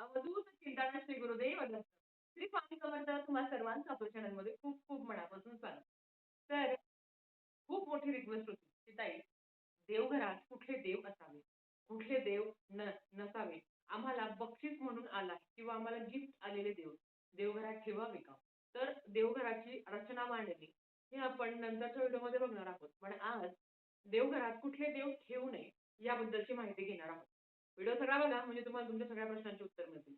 अवधूत चिंतामण श्री गुरुदेव श्री स्वामी समर्थ तुम्हा सर्वांचं आपल्या channel मध्ये खूप खूप मनापासून स्वागत. तर खूप मोठी रिक्वेस्ट होती. की ताई देवघरात कुठले देव असावे कुठले देव न नसावे आम्हाला बक्षीस म्हणून आला किंवा आम्हाला गिफ्ट आलेले देव देवघरात ठेवावे का? तर देवघराची रचना मांडली. हे आपण नंतरच्या व्हिडिओमध्ये बघणार आहोत. पण आज देवघरात कुठले देव ठेवू नये याबद्दलची माहिती घेणार आहोत. व्हिडिओ सगळा बघा म्हणजे तुम्हाला तुमच्या सगळ्या प्रश्नांची उत्तर मिळतील.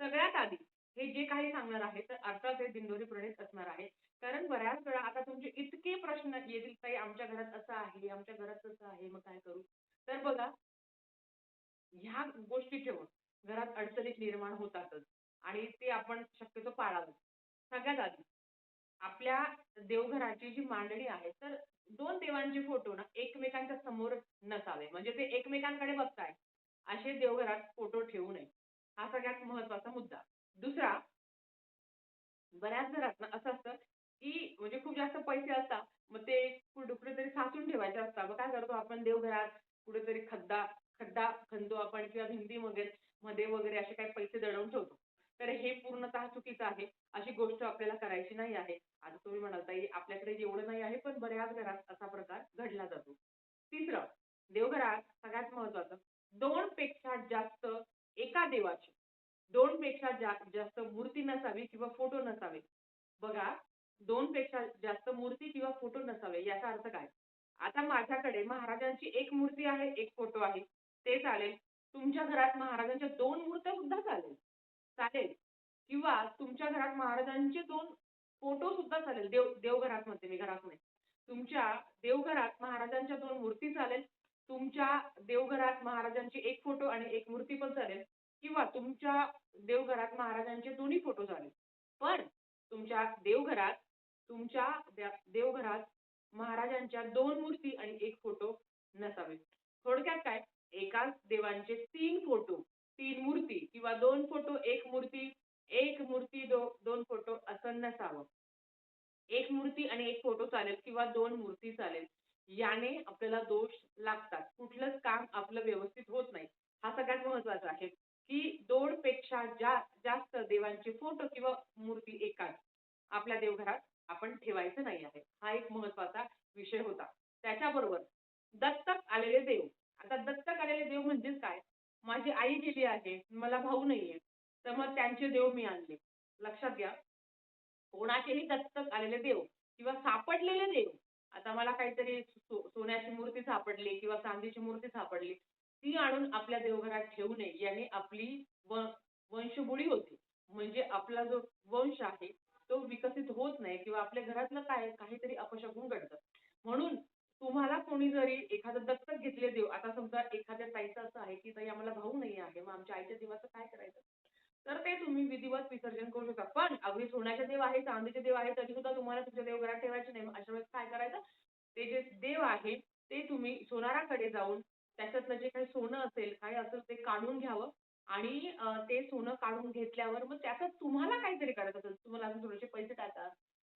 सगळ्यात आधी हे जे काही सांगणार आहे तर अर्थात हे दिंडोरी प्रणित असणार आहे. कारण बऱ्याच वेळा आता तुमचे इतके प्रश्न येतील काही आमच्या घरात असं आहे आमच्या घरात तसं आहे मग काय करू? तर बघा ह्या गोष्टी ठेवून घरात अडचणीत निर्माण होतातच. आणि ते आपण शक्यतो पाळावं. सगळ्यात आधी आपल्या देवघराची जी मांडणी आहे तर दोन देवांचे फोटो ना एकमेकांच्या समोर नसावे. म्हणजे ते एकमेकांकडे बघताय असे देवघरात फोटो ठेवू नये. हा सगळ्यात महत्त्वाचा मुद्दा. दुसरा बऱ्याच घरात ना असं असतं की म्हणजे खूप जास्त पैसे असतात मग ते कुठेतरी साचून ठेवायचे असतात. मग काय करतो आपण देवघरात कुठेतरी खड्डा खड्डा खणतो आपण किंवा भिंती वगैरे मध्ये वगैरे असे काही पैसे दडवून ठेवतो. तर हे पूर्णतः चुकीचं आहे. अशी गोष्ट आपल्याला करायची नाही आहे. आता तुम्ही म्हणाल ताई आपल्याकडे एवढं नाही आहे पण बऱ्याच घरात असा प्रकार घडला जातो. तिसरं देवघरात सगळ्यात महत्वाचं दोन पेक्षा जास्त एका देवाची. दोन पेक्षा जास्त मूर्ती नसावी किंवा फोटो नसावे. बघा दोन पेक्षा जास्त मूर्ती किंवा फोटो नसावे याचा अर्थ काय? आता माझ्याकडे महाराजांची एक मूर्ती आहे एक फोटो आहे. ते चालेल. तुमच्या घरात महाराजांच्या दोन मूर्त्या सुद्धा चालेल. चालेल. किंवा तुमच्या घरात महाराजांचे दोन फोटो सुद्धा चालेल. देव देवघरात म्हणते मी घरात नाही. तुमच्या देवघरात महाराजांच्या दोन मूर्ती चालेल. तुमच्या देवघरात महाराजांची एक फोटो आणि एक मूर्ती पण चालेल किंवा तुमच्या देवघरात महाराजांचे दोन्ही फोटो चालेल पण तुमच्या देवघरात तुमच्या देवघरात महाराजांच्या दोन मूर्ती आणि एक फोटो नसावे थोडक्यात काय? एकाच देवांचे तीन फोटो तीन मूर्ती किंवा दोन फोटो एक मूर्ती एक मूर्ती दो दोन फोटो असं नसावं. एक मूर्ती आणि एक फोटो चालेल किंवा दोन मूर्ती चालेल. याने आपल्याला दोष लागतात. कुठलंच काम आपलं व्यवस्थित होत नाही. हा सगळ्यात महत्त्वाचा आहे की दोन पेक्षा जा जास्त देवांचे फोटो किंवा मूर्ती एकाच आपल्या देवघरात आपण ठेवायचं नाही आहे. हा एक महत्त्वाचा विषय होता. त्याच्याबरोबर दत्तक आलेले देव. आता दत्तक आलेले देव म्हणजेच काय? माझी आई गेली आहे मला भाऊ नाहीये तर मग त्यांचे देव मी आणले. लक्षात घ्या. कोणाचेही दत्तक आलेले देव किंवा सापडलेले देव आता मला काहीतरी सोन्याची मूर्ती सापडली किंवा चांदीची मूर्ती सापडली ती आणून आपल्या देवघरात ठेवू नये याने आपली वंशबुडी होते. म्हणजे आपला जो वंश आहे तो विकसित होत नाही किंवा आपल्या घरातलं काय काहीतरी अपशकुन घडतं. म्हणून तुम्हाला कोणी जरी एखादं दत्तक घेतले देव आता समजा एखाद्या ताईचं असं आहे की ताई आम्हाला भाऊ नाही आहे मग आमच्या आईच्या देवाचं काय करायचं तर ते तुम्ही पूजन करू शकता. पण अगदी सोन्याचे देव आहे चांदीचे देव आहे तरी सुद्धा तुम्हाला तुमच्या देवघरात ठेवायचे नाही. अशा वेळेस काय करायचं? ते जे देव आहे ते तुम्ही सोनाराकडे जाऊन त्याच्यातलं जे काही सोनं असेल काय असेल ते काढून घ्यावं. आणि ते सोनं काढून घेतल्यावर मग त्याचं तुम्हाला काहीतरी करायचं असेल. तुम्हाला अजून थोडेसे पैसे टाका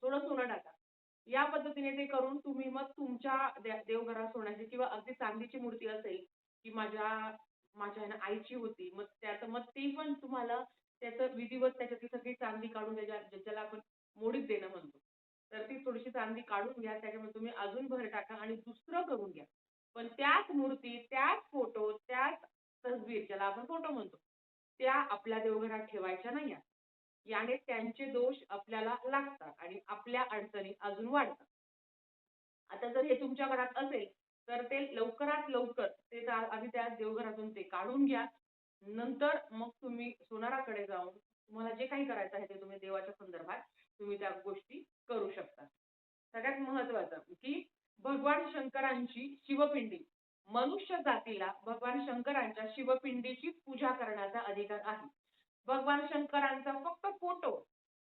थोडं सोनं टाका. या पद्धतीने ते करून तुम्ही मग तुमच्या देवघरात सोन्याची किंवा अगदी चांदीची मूर्ती असेल की माझ्या माझ्या आईची होती मग त्याचं मग ती पण तुम्हाला त्याचं विधिवत त्याच्यातली सगळी चांदी काढून त्याच्या ज्याला आपण मोडीत देणं म्हणतो. तर ती थोडीशी चांदी काढून घ्या त्याच्यामध्ये तुम्ही अजून भर टाका आणि दुसरं करून घ्या. पण त्याच मूर्ती त्याच फोटो त्याच तस्वीर ज्याला आपण photo म्हणतो त्या आपल्या देवघरात ठेवायच्या नाही याने त्यांचे दोष आपल्याला लागतात आणि आपल्या अडचणी अजून वाढतात. आता जर हे तुमच्या घरात असेल तर ते लवकरात लवकर ते आधी त्या देवघरातून ते काढून घ्या. नंतर मग तुम्ही सोनाराकडे जाऊन तुम्हाला जे काही करायचं आहे ते तुम्ही देवाच्या संदर्भात तुम्ही त्या गोष्टी करू शकता. सगळ्यात महत्वाचं की भगवान शंकरांची शिवपिंडी. मनुष्य जातीला भगवान शंकरांच्या शिवपिंडीची पूजा करण्याचा अधिकार आहे. भगवान शंकरांचा फक्त फोटो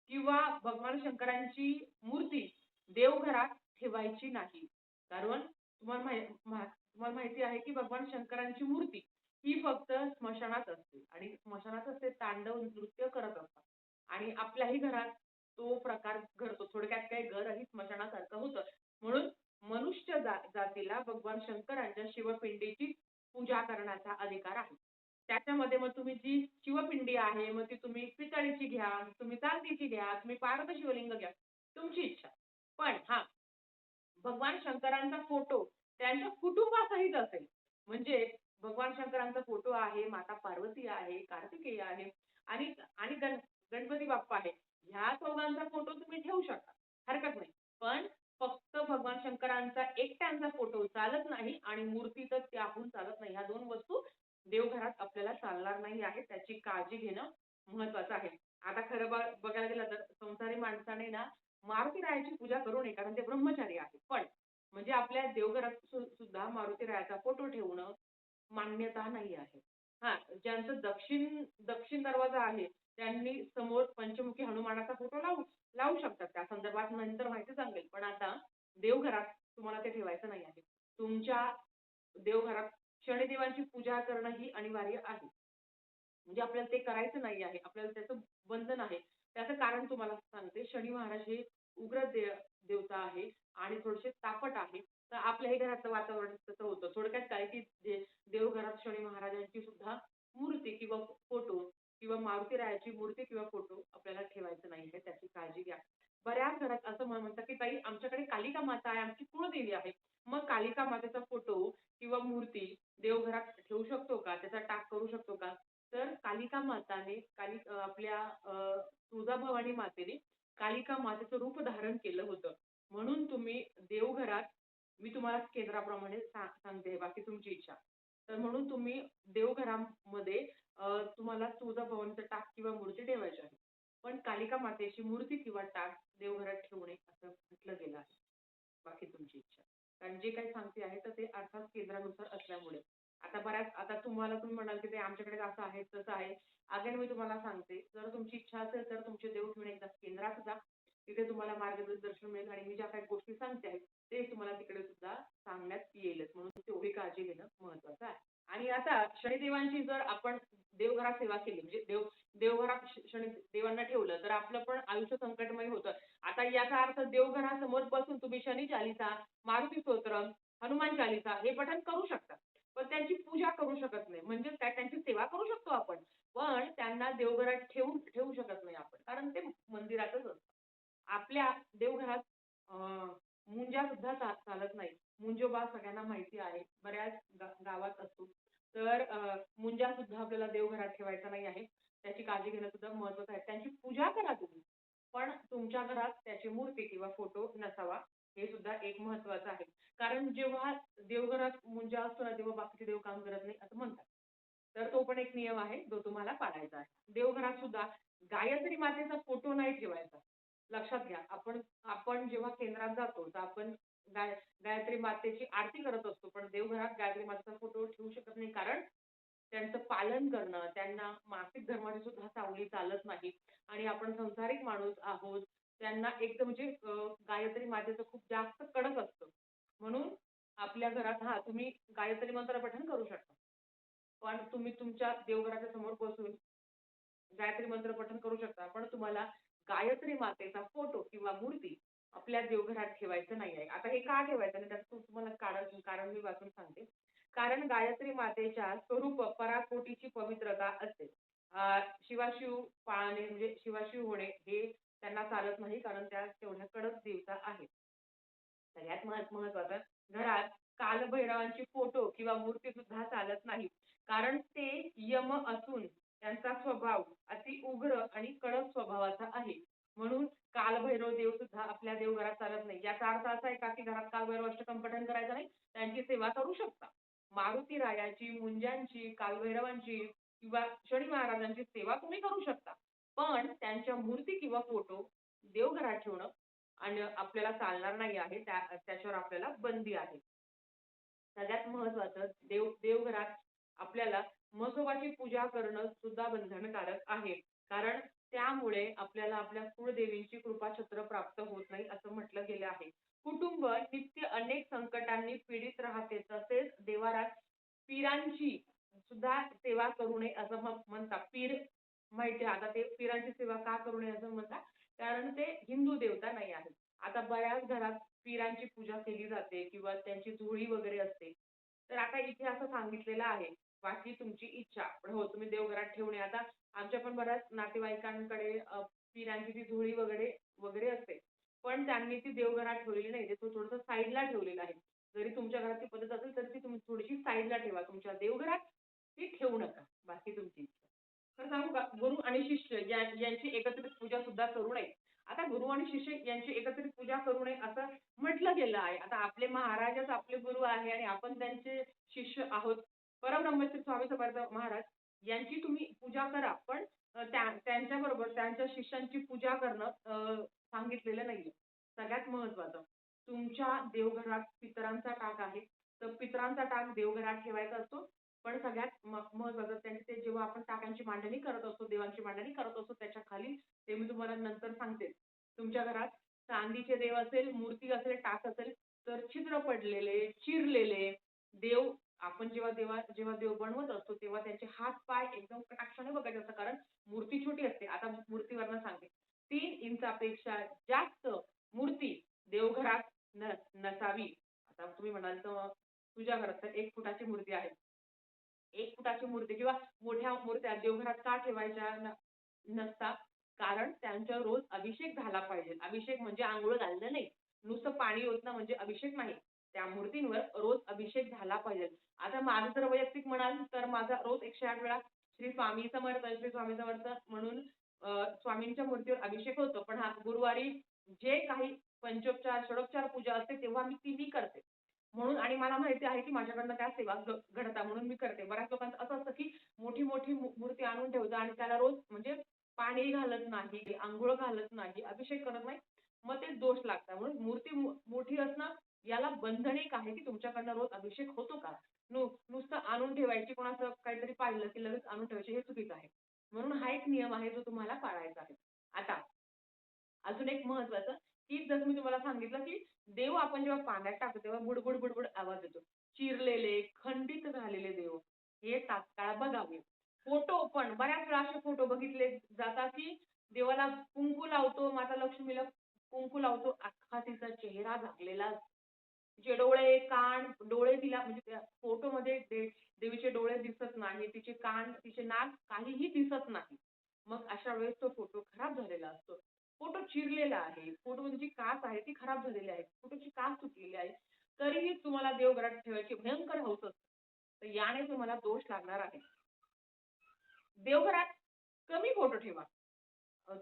किंवा भगवान शंकरांची मूर्ती देवघरात ठेवायची नाही. कारण तुम्हाला तुम्हाला माहिती आहे की भगवान शंकरांची मूर्ती ही फक्त स्मशानात असते. आणि स्मशानात असते तांडव नृत्य करत असतात. आणि आपल्याही घरात तो प्रकार घडतो. थोडक्यात काही घरही स्मशानासारखं होतं. म्हणून मनुष्य जातीला भगवान शंकरांच्या शिवपिंडीची पूजा करण्याचा अधिकार आहे. त्याच्यामध्ये मग तुम्ही जी शिवपिंडी आहे मग ती तुम्ही पितळेची घ्या तुम्ही चांदीची घ्या तुम्ही पारद शिवलिंग घ्या तुमची इच्छा. पण हा भगवान शंकरांचा फोटो त्यांच्या कुटुंबासहित असेल. म्हणजे भगवान शंकरांचा फोटो आहे माता पार्वती आहे कार्तिकेय आहे आणि आणि गण गणपती बाप्पा आहे. ह्या चौघांचा फोटो तुम्ही ठेवू शकता. हरकत नाही. पण फक्त भगवान शंकरांचा एकट्यांचा फोटो चालत नाही आणि मूर्ती तर त्याहून चालत नाही. ह्या दोन वस्तू देवघरात आपल्याला चालणार नाही आहे त्याची काळजी घेणं महत्वाचं आहे. आता खरं बघायला गेलं तर संसारी माणसाने ना मारुती रायाची पूजा करू नये कारण ते ब्रह्मचारी आहे पण म्हणजे आपल्या देवघरात सु- सुद्धा मारुती रायाचा फोटो ठेवणं मान्यता नाही आहे. हा ज्यांचं दक्षिण दक्षिण दरवाजा आहे त्यांनी समोर पंचमुखी हनुमानाचा फोटो लावू लावू शकतात. त्या संदर्भात नंतर माहिती सांगेल. पण आता देवघरात तुम्हाला ते ठेवायचं नाही आहे. तुमच्या देवघरात शनिदेवांची पूजा करणं ही अनिवार्य आहे. म्हणजे आपल्याला ते करायचं नाही आहे. आपल्याला त्याचं बंधन आहे. त्याचं कारण तुम्हाला सांगते. शनी महाराज हे उग्र देव देवता आहे आणि थोडेसे तापट आहे. तर आपल्याही घरातलं वातावरण तसं होतं. थोडक्यात काय की दे- देवघरात शनी महाराजांची सुद्धा मूर्ती किंवा फोटो किंवा मारुती रायाची मूर्ती किंवा फोटो आपल्याला ठेवायचं नाही आहे त्याची काळजी घ्या. बऱ्याच घरात असं म्हण- म्हणतात की ताई आमच्याकडे कालिका माता आहे आमची कुळदेवी आहे. मग कालिका मातेचा फोटो किंवा मूर्ती देवघरात ठेवू शकतो का त्याचा टाक करू शकतो का तर कालिका माताने काली अं, आपल्या अं, तुळजाभवानी मातेने कालिका मातेचं रूप धारण केलं होतं म्हणून तुम्ही देवघरात मी तुम्हाला केंद्राप्रमाणे सा- सांगते बाकी तुमची इच्छा तर म्हणून तुम्ही देवघरामध्ये अं, तुम्हाला तुळजाभवानीचं टाक किंवा मूर्ती ठेवायची आहे पण कालिका मातेची मूर्ती किंवा टाक देवघरात ठेवू नये असं म्हटलं गेलं आहे बाकी तुमची इच्छा. कारण जे काही सांगते आहे तर ते अर्थात केंद्रानुसार असल्यामुळे. आता बऱ्याच आता तुम्हाला तुम्ही म्हणाल की ते आमच्याकडे असं आहे तसं आहे. अगेन मी तुम्हाला सांगते जर तुमची इच्छा असेल तर तुमचे देव ठेवणे एकदा केंद्रात जा. तिथे तुम्हाला मार्गदर्शन मिळेल आणि मी ज्या काही गोष्टी सांगते आहे ते तुम्हाला तिकडे सुद्धा सांगण्यात येईलच. म्हणून तेवढी काळजी घेणं महत्वाचं आहे. आणि आता शनिदेवांची जर आपण देवघरात सेवा केली. म्हणजे देव देवघरात शनी देवांना ठेवलं तर आपलं पण आयुष्य संकटमय होतं. आता याचा अर्थ देवघरासमोर बसून तुम्ही शनी चालीसा, मारुती स्तोत्र हनुमान चालीसा हे पठण करू शकता. पण त्यांची पूजा करू शकत नाही. म्हणजेच काय त्यांची सेवा करू शकतो आपण. पण त्यांना देवघरात ठेवून ठेवू शकत नाही आपण. कारण ते मंदिरातच असतं आपल्या देवघरात अं, मुंजा सुद्धा चालत नाही मुंजोबा सगळ्यांना माहिती आहे. बऱ्याच गावात असतो. तर अं, मुंजा सुद्धा आपल्याला देवघरात ठेवायचा नाही आहे. त्याची काळजी घेणं सुद्धा महत्वाचं आहे. त्यांची पूजा करा तुम्ही. पण तुमच्या घरात त्याची मूर्ती किंवा फोटो नसावा हे सुद्धा एक महत्वाचं आहे. कारण जेव्हा देवघरात मुंजा असतो ना तेव्हा बाकीचे देव काम करत नाही असं म्हणतात. तर तो पण एक नियम आहे जो तुम्हाला पाळायचा आहे. देवघरात सुद्धा गायत्री मातेचा फोटो नाही ठेवायचा लक्षात घ्या. आपण आपण जेव्हा केंद्रात जातो तर आपण गाय गायत्री मातेची आरती करत असतो. पण देवघरात गायत्री मातेचा फोटो ठेवू शकत नाही कारण त्यांचं पालन करणं त्यांना मासिक धर्माची सुद्धा सावली चालत नाही. आणि आपण संसारिक माणूस आहोत त्यांना एकदम म्हणजे अं, गायत्री मातेचं खूप जास्त कडक असतं. म्हणून आपल्या घरात हा तुम्ही गायत्री मंत्र पठण करू शकता. पण तुम्ही तुमच्या देवघराच्या समोर बसून गायत्री मंत्र पठण करू शकता. पण तुम्हाला गायत्री मातेचा फोटो किंवा मूर्ती आपल्या देवघरात ठेवायचं नाही आहे. आता हे का ठेवायचं नाही? त्याचं तुम्हाला कारण कारण मी वाचून सांगते. कारण गायत्री मातेच्या स्वरूप पराकोटीची पवित्रता असते. अं, शिवाशिव पाळणे म्हणजे शिवाशिव होणे हे त्यांना चालत नाही कारण त्या तेवढ्या कडक देवता आहेत. सगळ्यात महत्वाचं घरात कालभैरवांचे फोटो किंवा मूर्ती सुद्धा चालत नाही. कारण ते यम असून त्यांचा स्वभाव अति उग्र आणि कडक स्वभावाचा आहे. म्हणून कालभैरव देव सुद्धा आपल्या देवघरात चालत नाही. याचा अर्थ असा आहे का की घरात कालभैरव अष्टकम पठण करायचं नाही? त्यांची सेवा करू शकता मारुती रायाची मुंजांची कालभैरवांची किंवा शनी महाराजांची सेवा तुम्ही करू शकता. पण त्यांच्या मूर्ती किंवा फोटो देवघरात ठेवणं आणि आपल्याला चालणार नाही आहे त्या त्याच्यावर आपल्याला बंदी आहे. सगळ्यात महत्वाचं देव देवघरात आपल्याला म्हसोबाची पूजा करणं सुद्धा बंधनकारक आहे. कारण त्यामुळे आपल्याला आपल्या कुळदेवींची कृपाछत्र प्राप्त होत नाही असं म्हटलं गेलं आहे. कुटुंब नित्य अनेक संकटांनी पीडित राहते तसेच देवारात पीरांची सुद्धा सेवा करू नये असं म्हणतात पीर माहिती आहे आता ते पिरांची सेवा का करू नये असं म्हणतात कारण ते हिंदू देवता नाही आहेत. आता बऱ्याच घरात पीरांची पूजा केली जाते किंवा त्यांची धुळी वगैरे असते. तर आता इथे असं सांगितलेलं आहे. बाकी तुमची इच्छा. पण हो तुम्ही देवघरात ठेवणे आता आमच्या पण बऱ्याच नातेवाईकांकडे अ, पिरांची ती झोळी वगैरे वगैरे असते. पण त्यांनी ती देवघरात ठेवलेली नाही. तो थोडंसं साईडला ठेवलेलं आहे. जरी तुमच्या घरात ती पद्धत असेल तरी ती तुम्ही थोडीशी साईडला ठेवा. तुमच्या देवघरात ती ठेवू नका. बाकी तुमची इच्छा. तर सांगू का? गुरु आणि शिष्य या- यांची एकत्रित पूजा सुद्धा करू नये. आता गुरु आणि शिष्य यांची एकत्रित पूजा करू नये असं म्हटलं गेलं आहे. आता आपले महाराजच आपले गुरु आहे आणि आपण त्यांचे शिष्य आहोत. परब्रह्मश्री स्वामी समर्थ महाराज यांची तुम्ही पूजा करा पण त्यांच्या त्या- त्यांच्याबरोबर त्यांच्या शिष्यांची पूजा करणं अ, सांगितलेलं नाहीये. सगळ्यात महत्वाचं तुमच्या देवघरात पितरांचा टाक आहे. तर पितरांचा टाक देवघरात ठेवायचा असतो. पण सगळ्यात महत्वाचं त्यांनी ते जेव्हा आपण टाकांची मांडणी करत असतो देवांची मांडणी करत असतो त्याच्याखाली ते मी तुम्हाला नंतर सांगते. तुमच्या घरात चांदीचे देव असेल मूर्ती असेल टाक असेल तर छिद्र पडलेले चिरलेले देव आपण जेव्हा देवा जेव्हा देव बनवत असतो तेव्हा त्यांचे हात पाय एकदम कटाक्षाने बघायचे असतं कारण मूर्ती छोटी असते. आता मूर्तीवरनं सांगते. तीन इंचापेक्षा जास्त मूर्ती देवघरात न नसावी. आता तुम्ही म्हणाल तर तुझ्या घरात तर एक फुटाची मूर्ती आहे. एक फुटाची मूर्ती किंवा मोठ्या मूर्त्या देवघरात का ठेवायच्या नसतात कारण त्यांच्या रोज अभिषेक झाला पाहिजे. अभिषेक म्हणजे आंघोळ घालणं नाही. नुसतं पाणी ओतणं म्हणजे अभिषेक नाही. त्या मूर्तींवर रोज अभिषेक झाला पाहिजे. आता माझं जर वैयक्तिक म्हणाल तर माझा रोज एकशे आठ वेळा श्री स्वामी समर्थ श्री स्वामी समर्थ म्हणून अं, स्वामींच्या मूर्तीवर अभिषेक होतो. पण हा गुरुवारी जे काही पंचोपचार षडोपचार पूजा असते तेव्हा मी ती मी करते. म्हणून आणि मला माहिती आहे की माझ्याकडनं त्या सेवा घडता घडतात म्हणून मी करते. बऱ्याच लोकांचं असं असतं की मोठी मोठी मूर्ती आणून ठेवतात आणि त्याला रोज म्हणजे पाणी घालत नाही आंघोळ घालत नाही अभिषेक करत नाही. मग ते दोष लागतात. म्हणून मूर्ती मोठी असणं याला बंधन एक आहे की तुमच्याकडनं रोज अभिषेक होतो का? नु नुसतं आणून ठेवायची कोणाचं काहीतरी पाहिलं की लगेच आणून ठेवायची हे चुकीचं आहे. म्हणून हा एक नियम आहे जो तुम्हाला पाळायचा आहे. आता अजून एक महत्वाचं की जर मी तुम्हाला सांगितलं की देव आपण जेव्हा पाण्यात टाकतो तेव्हा बुडबुड बुडबुड आवाज येतो. चिरलेले खंडित झालेले देव हे तात्काळ बघावे. फोटो पण बऱ्याच वेळा असे फोटो बघितले जातात की देवाला कुंकू लावतो माता लक्ष्मीला कुंकू लावतो अख्खा तिचा चेहरा झाकलेला तिचे डोळे कान डोळे तिला म्हणजे त्या फोटोमध्ये दे- देवीचे डोळे दिसत नाही तिचे कान तिचे नाक काहीही दिसत नाही. मग अशा वेळेस तो फोटो खराब झालेला असतो. फोटो चिरलेला आहे. फोटो जी काच आहे ती खराब झालेली आहे. फोटोची काच तुटलेली आहे. तरीही तुम्हाला देवघरात ठेवायची भयंकर हौस असते. तर याने तुम्हाला दोष लागणार आहे. देवघरात कमी फोटो ठेवा.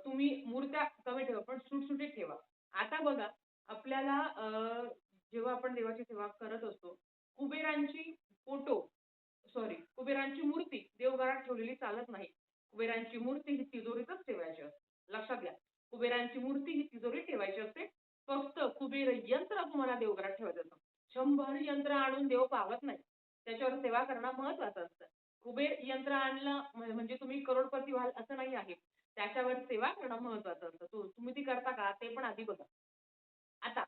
तुम्ही मूर्त्या कमी ठेवा पण सुटसुटीत ठेवा. आता बघा आपल्याला अ, जेव्हा आपण देवाची सेवा करत असतो कुबेरांची फोटो सॉरी कुबेरांची मूर्ती देवघरात ठेवलेली चालत नाही. कुबेरांची मूर्ती ही तिजोरीतच ठेवायची असते. लक्षात घ्या कुबेरांची मूर्ती ही तिजोरीत ठेवायची असते. फक्त कुबेर यंत्र तुम्हाला देवघरात ठेवायचं असतं. शंभर यंत्र आणून देव पावत नाही. त्याच्यावर सेवा करणं महत्वाचं असतं. कुबेर यंत्र आणलं म्हणजे तुम्ही करोडपती व्हाल असं नाही आहे. त्याच्यावर सेवा करणं महत्वाचं असतं. तुम्ही ती करता का? ते पण आधी बघा. आता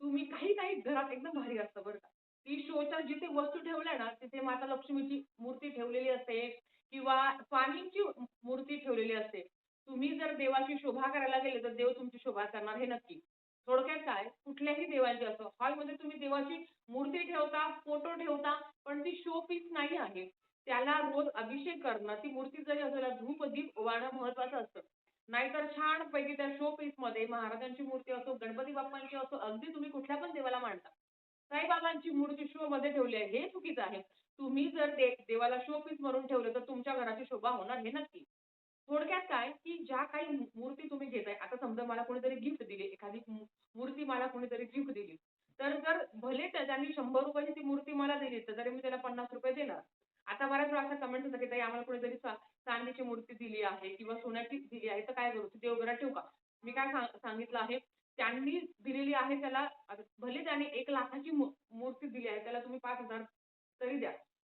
तुम्ही काही काही घरात एकदम भारी असतं बरं का. ती शोच्या जिथे वस्तू ठेवल्या ना तिथे माता लक्ष्मीची मूर्ती ठेवलेली असते. किंवा स्वामींची मूर्ती ठेवलेली असते. तुम्ही जर देवाची शोभा करायला गेले तर देव तुमची शोभा करणार हे नक्की. थोडक्यात काय? कुठल्याही देवाची असो हॉलमध्ये तुम्ही देवाची मूर्ती ठेवता फोटो ठेवता पण ती शो पीस नाही आहे. त्याला रोज अभिषेक करणं ती मूर्ती जरी असेल धूप दीप वाढणं महत्वाचं असतं. नाहीतर छान पैकी त्या शो पीसमध्ये महाराजांची मूर्ती असो गणपती बाप्पांची असो अगदी तुम्ही कुठल्या पण देवाला मांडता. साईबाबांची मूर्ती शो मध्ये ठेवली आहे हे चुकीचं आहे. तुम्ही जर ते देवाला शो पीस म्हणून ठेवलं तर तुमच्या घराची शोभा होणार हे नक्की. थोडक्यात काय की ज्या काही मूर्ती तुम्ही घेताय आता समजा मला कोणीतरी गिफ्ट दिली एखादी मूर्ती मला कोणीतरी गिफ्ट दिली. तर जर भले त्यांनी शंभर रुपयाची ती मूर्ती मला दिली तर तरी मी त्याला पन्नास रुपये देणार आता बऱ्याच वेळा असा कमेंट होतं की ताई आम्हाला कोणीतरी चा- चांदीची मूर्ती दिली आहे किंवा सोन्याची दिली आहे तर काय करू? ती देवघरात ठेवू का? मी काय सांग- सांगितलं आहे त्यांनी दिलेली आहे त्याला भले त्याने एक लाखाची मू- मूर्ती दिली आहे त्याला तुम्ही पाच हजार तरी द्या.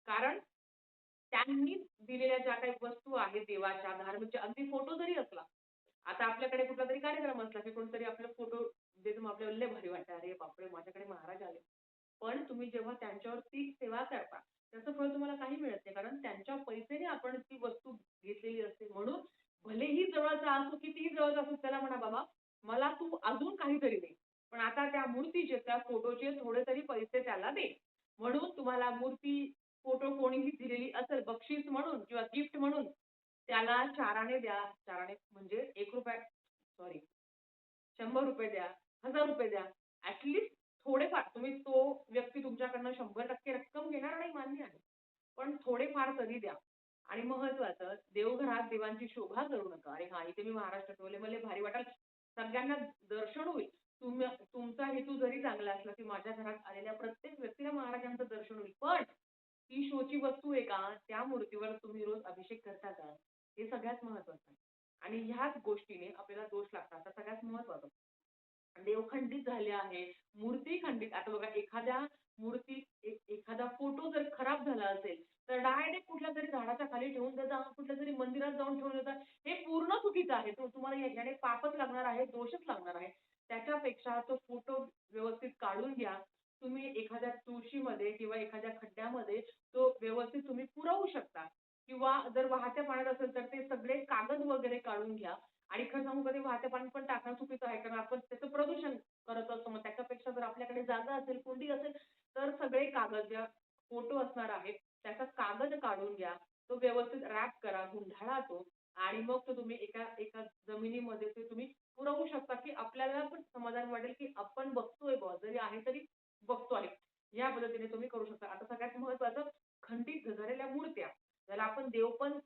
कारण त्यांनी दिलेल्या ज्या काही वस्तू आहेत देवाच्या धार्मिकच्या अगदी फोटो जरी असला आता आपल्याकडे कुठला तरी कार्यक्रम असला की कोणतरी आपले फोटो देतो मग आपल्याला लय भारी वाटतं. अरे बापरे माझ्याकडे महाराज आले. पण तुम्ही जेव्हा त्यांच्यावरती सेवा करता त्याचं फळ तुम्हाला काही मिळत नाही. कारण त्यांच्या पैशाने आपण ती वस्तू घेतलेली असते. म्हणून भलेही जवळचा असो कितीही जवळचा असो त्याला म्हणा बाबा मला तू अजून काहीतरी दे. पण आता त्या मूर्तीचे त्या फोटोचे थोडे तरी पैसे त्याला दे. म्हणून तुम्हाला मूर्ती फोटो कोणीही दिलेली असेल बक्षीस म्हणून किंवा गिफ्ट म्हणून त्याला चाराने द्या. चाराने म्हणजे एक रुपया सॉरी शंभर रुपये द्या हजार रुपये द्या. ऍटलिस्ट थोडेफार तुम्ही तो व्यक्ती तुमच्याकडनं शंभर टक्के रक्कम घेणार नाही मान्य आहे. पण थोडेफार तरी द्या. आणि महत्वाचं देवघरात देवांची शोभा करू नका. अरे हा इथे मी महाराष्ट्र ठेवले मला भारी वाटेल. सगळ्यांना दर्शन होईल. तुम्ही तुमचा हेतू जरी चांगला असला की माझ्या घरात आलेल्या प्रत्येक व्यक्तीला महाराजांचं दर्शन होईल. पण ती शोची वस्तू आहे का? त्या मूर्तीवर तुम्ही रोज अभिषेक करता का? हे सगळ्यात महत्वाचं आहे. आणि ह्याच गोष्टीने आपल्याला दोष लागतात. सगळ्यात महत्वाचं देवखंडित झाले आहे. मूर्ती खंडित आता बघा एखाद्या मूर्ती एखादा फोटो जर खराब झाला असेल तर डायरेक्ट कुठल्या तरी झाडाच्या खाली ठेवून त्याचा कुठल्या तरी मंदिरात जाऊन ठेवून देता. हे पूर्ण चुकीचं आहे. तो तुम्हाला याच्याने याने पापच लागणार आहे दोषच लागणार आहे. त्याच्यापेक्षा तो फोटो व्यवस्थित काढून घ्या. तुम्ही एखाद्या तुळशीमध्ये किंवा एखाद्या खड्ड्यामध्ये तो व्यवस्थित तुम्ही पुरवू शकता. किंवा जर वाहत्या पाण्यात असेल तर ते सगळे कागद वगैरे काढून घ्या. आणि खरं सांगू कधी वाहत्या पाण्यात पण टाकणं चुकीचं आहे. कारण आपण त्याचं प्रदूषण करत असतो. मग त्याच्यापेक्षा जर आपल्याकडे जागा असेल कुंडी असेल तर सगळे कागद ज्या फोटो असणार आहेत त्याचा कागद काढून घ्या. तो व्यवस्थित रॅप करा गुंढाळा तो. आणि मग तो तुम्ही एका एका जमिनीमध्ये ते तुम्ही पुरवू शकता की आपल्याला पण समाधान वाटेल की आपण बघतोय बुवा. जरी आहे तरी बघतो आहे. या पद्धतीने तुम्ही करू शकता. आता सगळ्यात महत्वाचं खंडित झालेल्या मूर्त्या. ज्याला आपण देव पण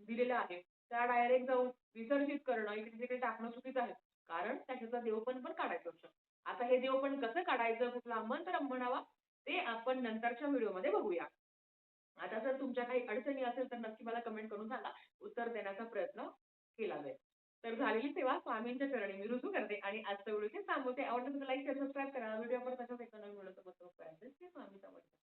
दिलेलं आहे. त्या डायरेक्ट जाऊन विसर्जित करणं इकडे तिकडे टाकणं चुकीचं आहे. कारण त्याच्यातलं देवपण पण काढायचं असतं. आता हे देवपण कसं काढायचं कुठला मंत्र म्हणावा ते आपण नंतरच्या व्हिडिओमध्ये बघूया. आता जर तुमच्या काही अडचणी असेल तर नक्की मला कमेंट करून सांगा. उत्तर देण्याचा प्रयत्न केला जाईल. तर झालेली सेवा स्वामींच्या चरणी. मी रुजू करते आणि आजचा video इथे थांबवते. आवडलं तर like, share, subscribe करा. व्हिडिओ आपण तशाच एका नवीन video सोबत स्वामी समर्थ.